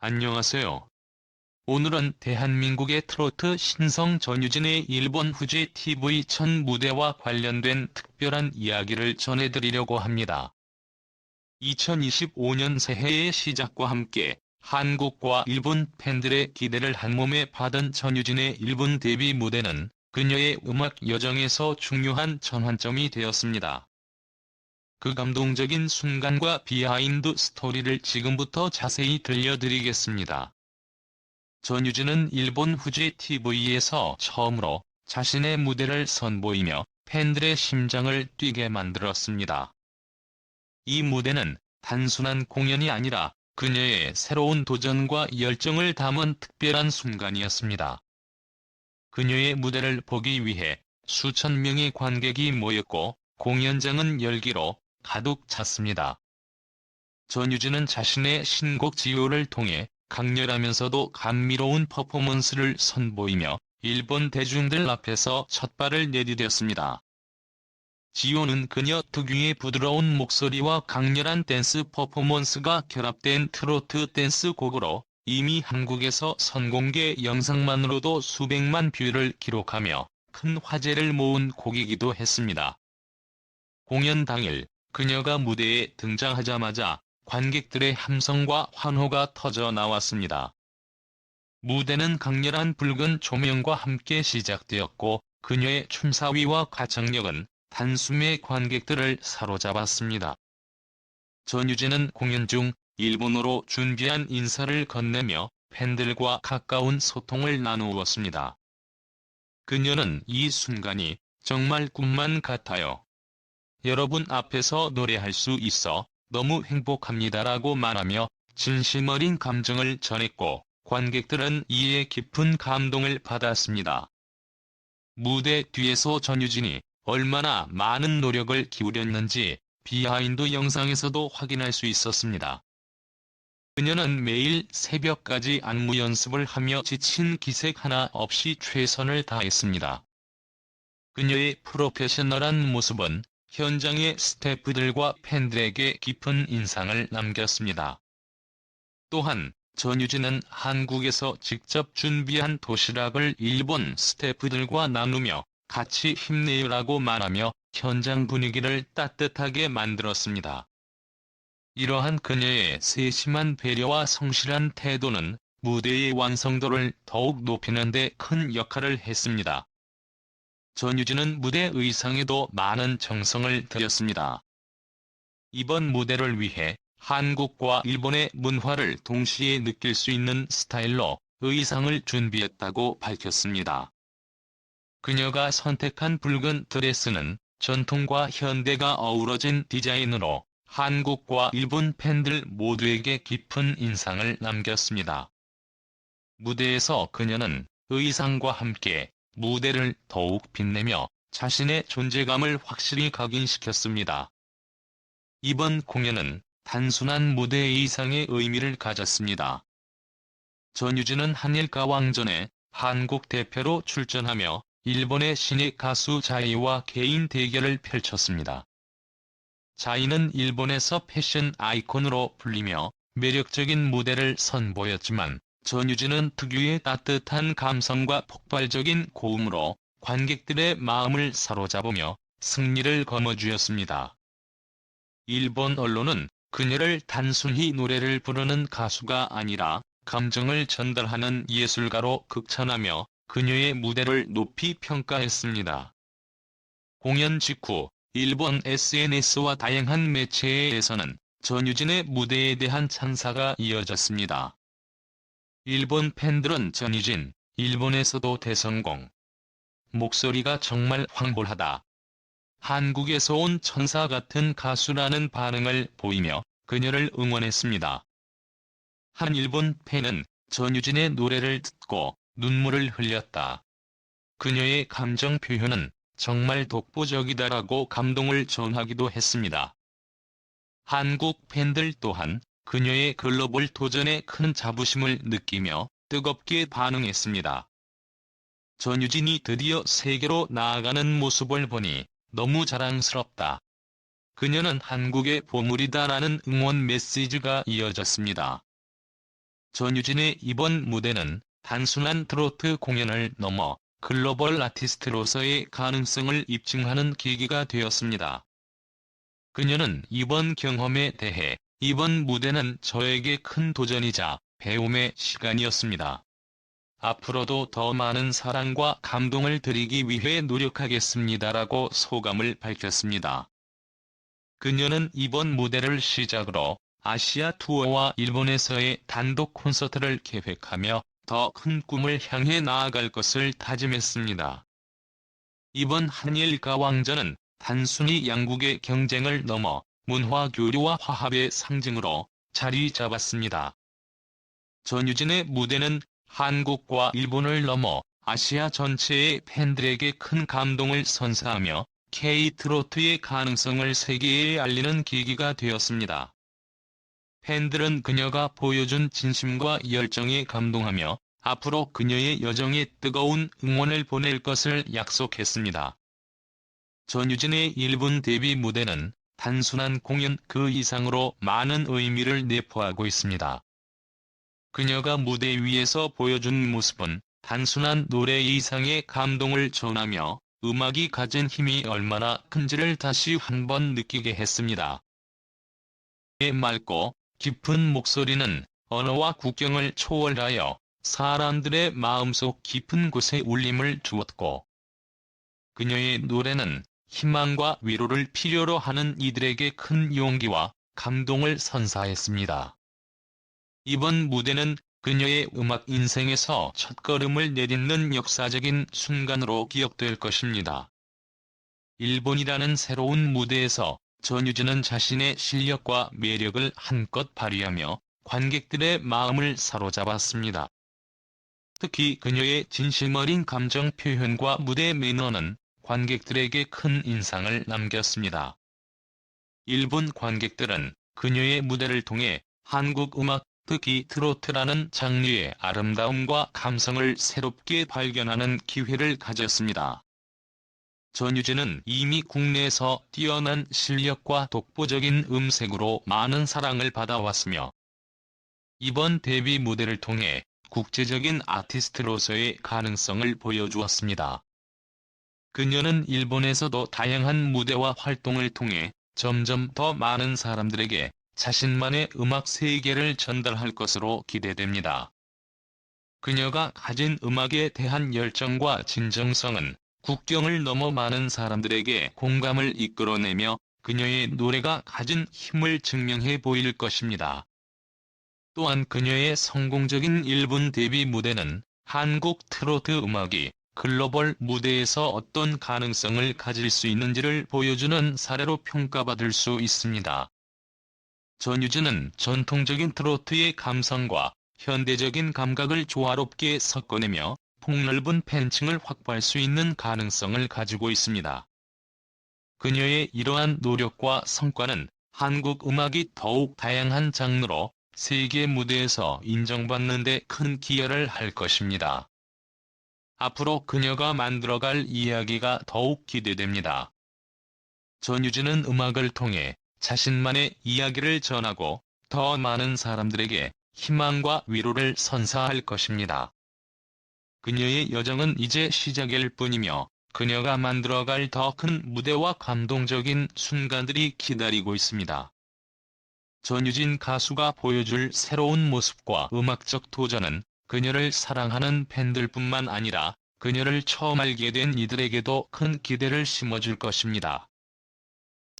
안녕하세요. 오늘은 대한민국의 트로트 신성 전유진의 일본 후지 TV 첫 무대와 관련된 특별한 이야기를 전해드리려고 합니다. 2025년 새해의 시작과 함께 한국과 일본 팬들의 기대를 한몸에 받은 전유진의 일본 데뷔 무대는 그녀의 음악 여정에서 중요한 전환점이 되었습니다. 그 감동적인 순간과 비하인드 스토리를 지금부터 자세히 들려드리겠습니다. 전유진은 일본 후지 TV에서 처음으로 자신의 무대를 선보이며 팬들의 심장을 뛰게 만들었습니다. 이 무대는 단순한 공연이 아니라 그녀의 새로운 도전과 열정을 담은 특별한 순간이었습니다. 그녀의 무대를 보기 위해 수천 명의 관객이 모였고 공연장은 열기로 가득 찼습니다. 전유진은 자신의 신곡 지효를 통해 강렬하면서도 감미로운 퍼포먼스를 선보이며 일본 대중들 앞에서 첫 발을 내디뎠습니다. 지효는 그녀 특유의 부드러운 목소리와 강렬한 댄스 퍼포먼스가 결합된 트로트 댄스 곡으로 이미 한국에서 선공개 영상만으로도 수백만 뷰를 기록하며 큰 화제를 모은 곡이기도 했습니다. 공연 당일 그녀가 무대에 등장하자마자 관객들의 함성과 환호가 터져 나왔습니다. 무대는 강렬한 붉은 조명과 함께 시작되었고 그녀의 춤사위와 가창력은 단숨에 관객들을 사로잡았습니다. 전유진은 공연 중 일본어로 준비한 인사를 건네며 팬들과 가까운 소통을 나누었습니다. 그녀는 이 순간이 정말 꿈만 같아요. 여러분 앞에서 노래할 수 있어 너무 행복합니다라고 말하며 진심 어린 감정을 전했고 관객들은 이에 깊은 감동을 받았습니다. 무대 뒤에서 전유진이 얼마나 많은 노력을 기울였는지 비하인드 영상에서도 확인할 수 있었습니다. 그녀는 매일 새벽까지 안무 연습을 하며 지친 기색 하나 없이 최선을 다했습니다. 그녀의 프로페셔널한 모습은 현장의 스태프들과 팬들에게 깊은 인상을 남겼습니다. 또한 전유진은 한국에서 직접 준비한 도시락을 일본 스태프들과 나누며 같이 힘내요라고 말하며 현장 분위기를 따뜻하게 만들었습니다. 이러한 그녀의 세심한 배려와 성실한 태도는 무대의 완성도를 더욱 높이는 데 큰 역할을 했습니다. 전유진은 무대 의상에도 많은 정성을 들였습니다. 이번 무대를 위해 한국과 일본의 문화를 동시에 느낄 수 있는 스타일로 의상을 준비했다고 밝혔습니다. 그녀가 선택한 붉은 드레스는 전통과 현대가 어우러진 디자인으로 한국과 일본 팬들 모두에게 깊은 인상을 남겼습니다. 무대에서 그녀는 의상과 함께 무대를 더욱 빛내며 자신의 존재감을 확실히 각인시켰습니다. 이번 공연은 단순한 무대 의상의 의미를 가졌습니다. 전유진은 한일가 왕전에 한국 대표로 출전하며 일본의 신예 가수 자이와 개인 대결을 펼쳤습니다. 자이는 일본에서 패션 아이콘으로 불리며 매력적인 무대를 선보였지만 전유진은 특유의 따뜻한 감성과 폭발적인 고음으로 관객들의 마음을 사로잡으며 승리를 거머쥐었습니다. 일본 언론은 그녀를 단순히 노래를 부르는 가수가 아니라 감정을 전달하는 예술가로 극찬하며 그녀의 무대를 높이 평가했습니다. 공연 직후 일본 SNS와 다양한 매체에서는 전유진의 무대에 대한 찬사가 이어졌습니다. 일본 팬들은 전유진, 일본에서도 대성공. 목소리가 정말 황홀하다. 한국에서 온 천사 같은 가수라는 반응을 보이며 그녀를 응원했습니다. 한 일본 팬은 전유진의 노래를 듣고 눈물을 흘렸다. 그녀의 감정 표현은 정말 독보적이다라고 감동을 전하기도 했습니다. 한국 팬들 또한 그녀의 글로벌 도전에 큰 자부심을 느끼며 뜨겁게 반응했습니다. 전유진이 드디어 세계로 나아가는 모습을 보니 너무 자랑스럽다. 그녀는 한국의 보물이다라는 응원 메시지가 이어졌습니다. 전유진의 이번 무대는 단순한 트로트 공연을 넘어 글로벌 아티스트로서의 가능성을 입증하는 계기가 되었습니다. 그녀는 이번 경험에 대해 이번 무대는 저에게 큰 도전이자 배움의 시간이었습니다. 앞으로도 더 많은 사랑과 감동을 드리기 위해 노력하겠습니다라고 소감을 밝혔습니다. 그녀는 이번 무대를 시작으로 아시아 투어와 일본에서의 단독 콘서트를 계획하며 더 큰 꿈을 향해 나아갈 것을 다짐했습니다. 이번 한일 가왕전은 단순히 양국의 경쟁을 넘어 문화 교류와 화합의 상징으로 자리 잡았습니다. 전유진의 무대는 한국과 일본을 넘어 아시아 전체의 팬들에게 큰 감동을 선사하며 K-트로트의 가능성을 세계에 알리는 계기가 되었습니다. 팬들은 그녀가 보여준 진심과 열정에 감동하며 앞으로 그녀의 여정에 뜨거운 응원을 보낼 것을 약속했습니다. 전유진의 1분 데뷔 무대는 단순한 공연 그 이상으로 많은 의미를 내포하고 있습니다. 그녀가 무대 위에서 보여준 모습은 단순한 노래 이상의 감동을 전하며 음악이 가진 힘이 얼마나 큰지를 다시 한번 느끼게 했습니다. 의 맑고 깊은 목소리는 언어와 국경을 초월하여 사람들의 마음속 깊은 곳에 울림을 주었고 그녀의 노래는 희망과 위로를 필요로 하는 이들에게 큰 용기와 감동을 선사했습니다. 이번 무대는 그녀의 음악 인생에서 첫걸음을 내딛는 역사적인 순간으로 기억될 것입니다. 일본이라는 새로운 무대에서 전유진은 자신의 실력과 매력을 한껏 발휘하며 관객들의 마음을 사로잡았습니다. 특히 그녀의 진심 어린 감정 표현과 무대 매너는 관객들에게 큰 인상을 남겼습니다. 일본 관객들은 그녀의 무대를 통해 한국 음악, 특히 트로트라는 장르의 아름다움과 감성을 새롭게 발견하는 기회를 가졌습니다. 전유진은 이미 국내에서 뛰어난 실력과 독보적인 음색으로 많은 사랑을 받아왔으며 이번 데뷔 무대를 통해 국제적인 아티스트로서의 가능성을 보여주었습니다. 그녀는 일본에서도 다양한 무대와 활동을 통해 점점 더 많은 사람들에게 자신만의 음악 세계를 전달할 것으로 기대됩니다. 그녀가 가진 음악에 대한 열정과 진정성은 국경을 넘어 많은 사람들에게 공감을 이끌어내며 그녀의 노래가 가진 힘을 증명해 보일 것입니다. 또한 그녀의 성공적인 1분 데뷔 무대는 한국 트로트 음악이 글로벌 무대에서 어떤 가능성을 가질 수 있는지를 보여주는 사례로 평가받을 수 있습니다. 전유진은 전통적인 트로트의 감성과 현대적인 감각을 조화롭게 섞어내며 폭넓은 팬층을 확보할 수 있는 가능성을 가지고 있습니다. 그녀의 이러한 노력과 성과는 한국 음악이 더욱 다양한 장르로 세계 무대에서 인정받는 데 큰 기여를 할 것입니다. 앞으로 그녀가 만들어갈 이야기가 더욱 기대됩니다. 전유진은 음악을 통해 자신만의 이야기를 전하고 더 많은 사람들에게 희망과 위로를 선사할 것입니다. 그녀의 여정은 이제 시작일 뿐이며 그녀가 만들어갈 더 큰 무대와 감동적인 순간들이 기다리고 있습니다. 전유진 가수가 보여줄 새로운 모습과 음악적 도전은 그녀를 사랑하는 팬들뿐만 아니라 그녀를 처음 알게 된 이들에게도 큰 기대를 심어줄 것입니다.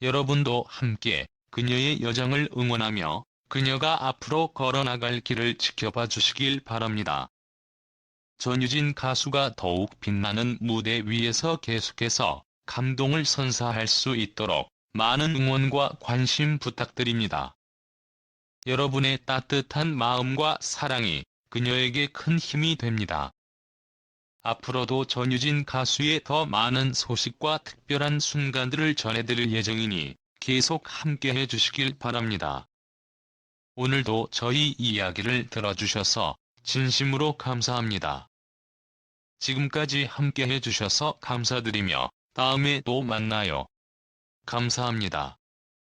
여러분도 함께 그녀의 여정을 응원하며 그녀가 앞으로 걸어나갈 길을 지켜봐 주시길 바랍니다. 전유진 가수가 더욱 빛나는 무대 위에서 계속해서 감동을 선사할 수 있도록 많은 응원과 관심 부탁드립니다. 여러분의 따뜻한 마음과 사랑이 그녀에게 큰 힘이 됩니다. 앞으로도 전유진 가수의 더 많은 소식과 특별한 순간들을 전해드릴 예정이니 계속 함께해 주시길 바랍니다. 오늘도 저희 이야기를 들어주셔서 진심으로 감사합니다. 지금까지 함께해 주셔서 감사드리며 다음에 또 만나요. 감사합니다.